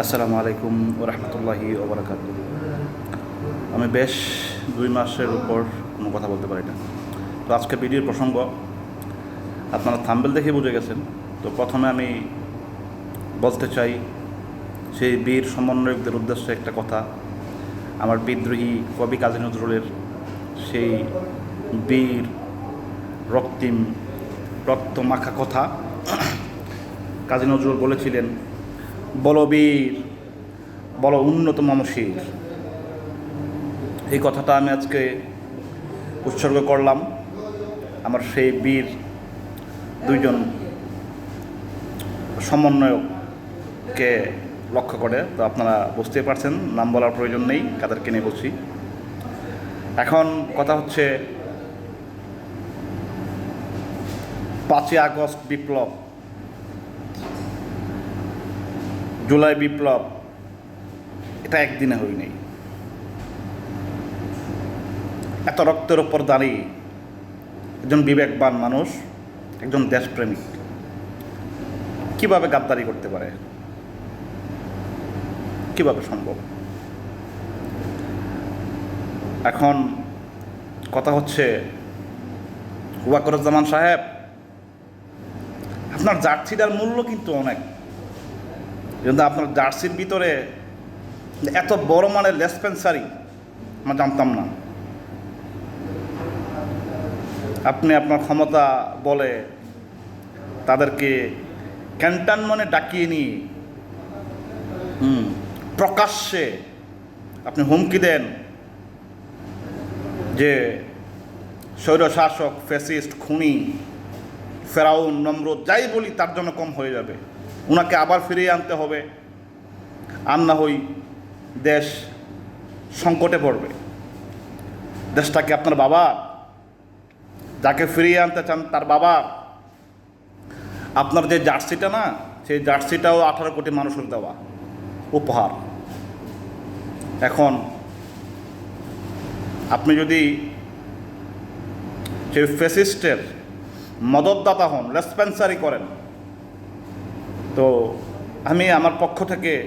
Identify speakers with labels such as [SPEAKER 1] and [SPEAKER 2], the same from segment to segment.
[SPEAKER 1] আসসালামু আলাইকুম ওরহমতুল্লাহি ওবরাকাত আমি বেশ দুই মাসের উপর কোনো কথা বলতে পারি না। তো আজকে ভিডিওর প্রসঙ্গ, আপনারা থাম্বেল দেখে বুঝে গেছেন। তো প্রথমে আমি বলতে চাই, সেই বীর সমন্বয়কদের উদ্দেশ্যে একটা কথা। আমার বিদ্রোহী কবি কাজী নজরুলের সেই বীর, রক্তিম রক্ত মাখা কথা। কাজী নজরুল বলেছিলেন বলবীর বল উন্নত মমশির এই কথাটা আমি আজকে উৎসর্গ করলাম আমার সেই বীর দুইজন সমন্বয়ককে লক্ষ্য করে। তো আপনারা বুঝতেই পারছেন, নাম বলার প্রয়োজন নেই, কাদেরকে নিয়ে বলছি। এখন কথা হচ্ছে পাঁচই আগস্ট বিপ্লব। জুলাই বিপ্লব, এটা একদিনে হয়নি এত রক্তের ওপর দাঁড়িয়ে একজন বিবেকবান মানুষ, একজন দেশপ্রেমিক, কীভাবে গাদ্দারি করতে পারে? কীভাবে সম্ভব? এখন কথা হচ্ছে, ওয়াকরুজ্জামান সাহেব, আপনার জার্সিটার মূল্য কিন্তু অনেক। কিন্তু আপনার জার্সির ভিতরে এত বড় মানের লেসপেন্সারি আমরা জানতাম না। আপনি আপনার ক্ষমতা বলে তাদেরকে ক্যান্টনমনে ডাকিয়ে নিয়ে, হুম, প্রকাশ্যে আপনি হুমকি দেন যে স্বৈরশাসক, ফ্যাসিস্ট, খুনি, ফেরাউন নম্রত যাই বলি, তার জন্য কম হয়ে যাবে। ওনাকে আবার ফিরিয়ে আনতে হবে। আর না হই দেশ সংকটে পড়বে। দেশটাকে আপনার বাবা, যাকে ফিরিয়ে আনতে চান তার বাবা। আপনার যে জার্সিটা না, সেই জার্সিটাও আঠারো কোটি মানুষের দেওয়া। উপহার। এখন আপনি যদি সেই ফেসিস্টের মদতদাতা হন রেসপেন্সারি করেন তো আমি আমার পক্ষ থেকে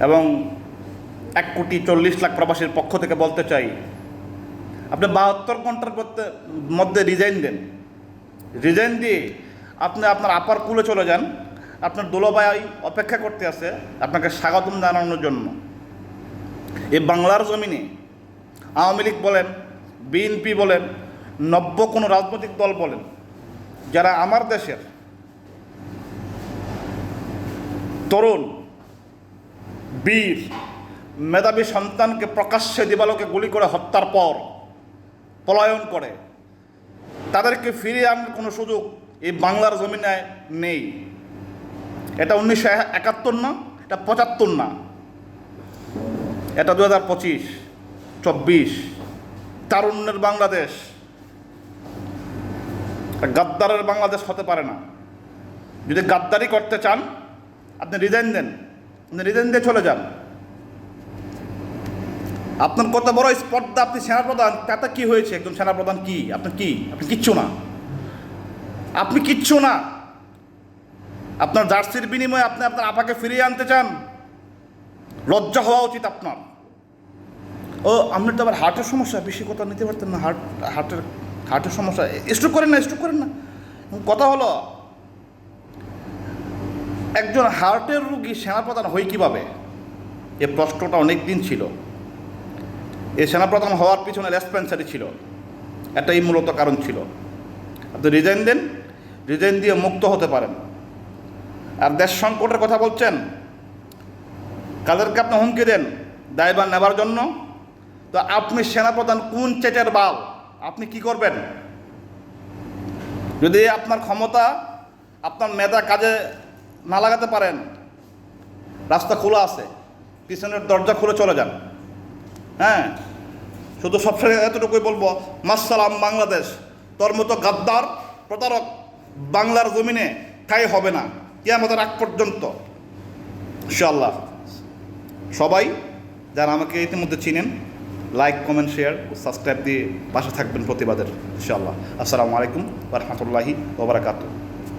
[SPEAKER 1] এবং এক কোটি চল্লিশ লাখ প্রবাসীর পক্ষ থেকে বলতে চাই, আপনি বাহাত্তর ঘণ্টার মধ্যে- রিজাইন দেন। রিজাইন দিয়ে আপনি আপনার আপার কুলে চলে যান। আপনার দোলাবাই অপেক্ষা করতে আছে, আপনাকে স্বাগতম জানানোর জন্য। এই বাংলার জমিনে আওয়ামী লীগ বলেন, বিএনপি বলেন, নব্য কোনো রাজনৈতিক দল বলেন, যারা আমার দেশের তরুণ, বীর, মেধাবী সন্তানকে প্রকাশ্যে দিবালোকে গুলি করে হত্যার পর পলায়ন করে। তাদেরকে ফিরিয়ে আনার কোনো সুযোগ এই বাংলার জমিনে নেই। এটা উনিশশো একাত্তর না, এটা পঁচাত্তর না। এটা দু হাজার পঁচিশ, চব্বিশ, তারুণ্যের বাংলাদেশ। গাদ্দারের বাংলাদেশ হতে পারে না। যদি গাদ্দারি করতে চান রিজাইন দেন। আপনি রিজাইন দিয়ে চলে যান। আপনার কত বড় স্পর্ধা আপনি সেনাপ্রধান, তাতে কি হয়েছে? একজন সেনাপ্রধান কি? আপনি কি? আপনি কিচ্ছু না। আপনি কিচ্ছু না। আপনার জার্সির বিনিময়ে আপনি আপনার আপাকে ফিরিয়ে আনতে চান। লজ্জা হওয়া উচিত আপনার। ও আপনার তো আবার হার্টের সমস্যা, বেশি কথা নিতে পারতেন না। হার্ট, হার্টের হার্টের সমস্যা। স্ট্রোক করেন না স্ট্রোক করেন না। কথা হলো একজন হার্টের রুগী সেনাপ্রধান হয় কীভাবে? এ প্রশ্নটা অনেক দিন ছিল। এই সেনাপ্রধান হওয়ার পিছনে রেসপেন্সারি ছিল। এটাই মূলত কারণ ছিল। আপনি রিজাইন দেন, রিজাইন দিয়ে মুক্ত হতে পারেন। আর দেশ সংকটের কথা বলছেন, কাদেরকে আপনি হুমকি দেন, দায়ভার নেবার জন্য? তো আপনি সেনাপ্রধান কোন চেটের বাল? আপনি কি করবেন? যদি আপনার ক্ষমতা, আপনার মেধা কাজে না লাগাতে পারেন। রাস্তা খোলা আছে, পিছনের দরজা খুলে চলে যান। হ্যাঁ শুধু সবসময় এতটুকুই বলব মাসালাম বাংলাদেশ, তোর মতো গাদ্দার, প্রতারক বাংলার জমিনে ঠাই হবে না আমাদের আগ পর্যন্ত। ইনশাল্লাহ সবাই যারা আমাকে ইতিমধ্যে চিনেন, লাইক, কমেন্ট, শেয়ার ও সাবস্ক্রাইব দিয়ে পাশে থাকবেন প্রতিবাদের, ইনশাআল্লাহ। আসসালামু আলাইকুম রহমতুল্লাহি ওবরাকাতু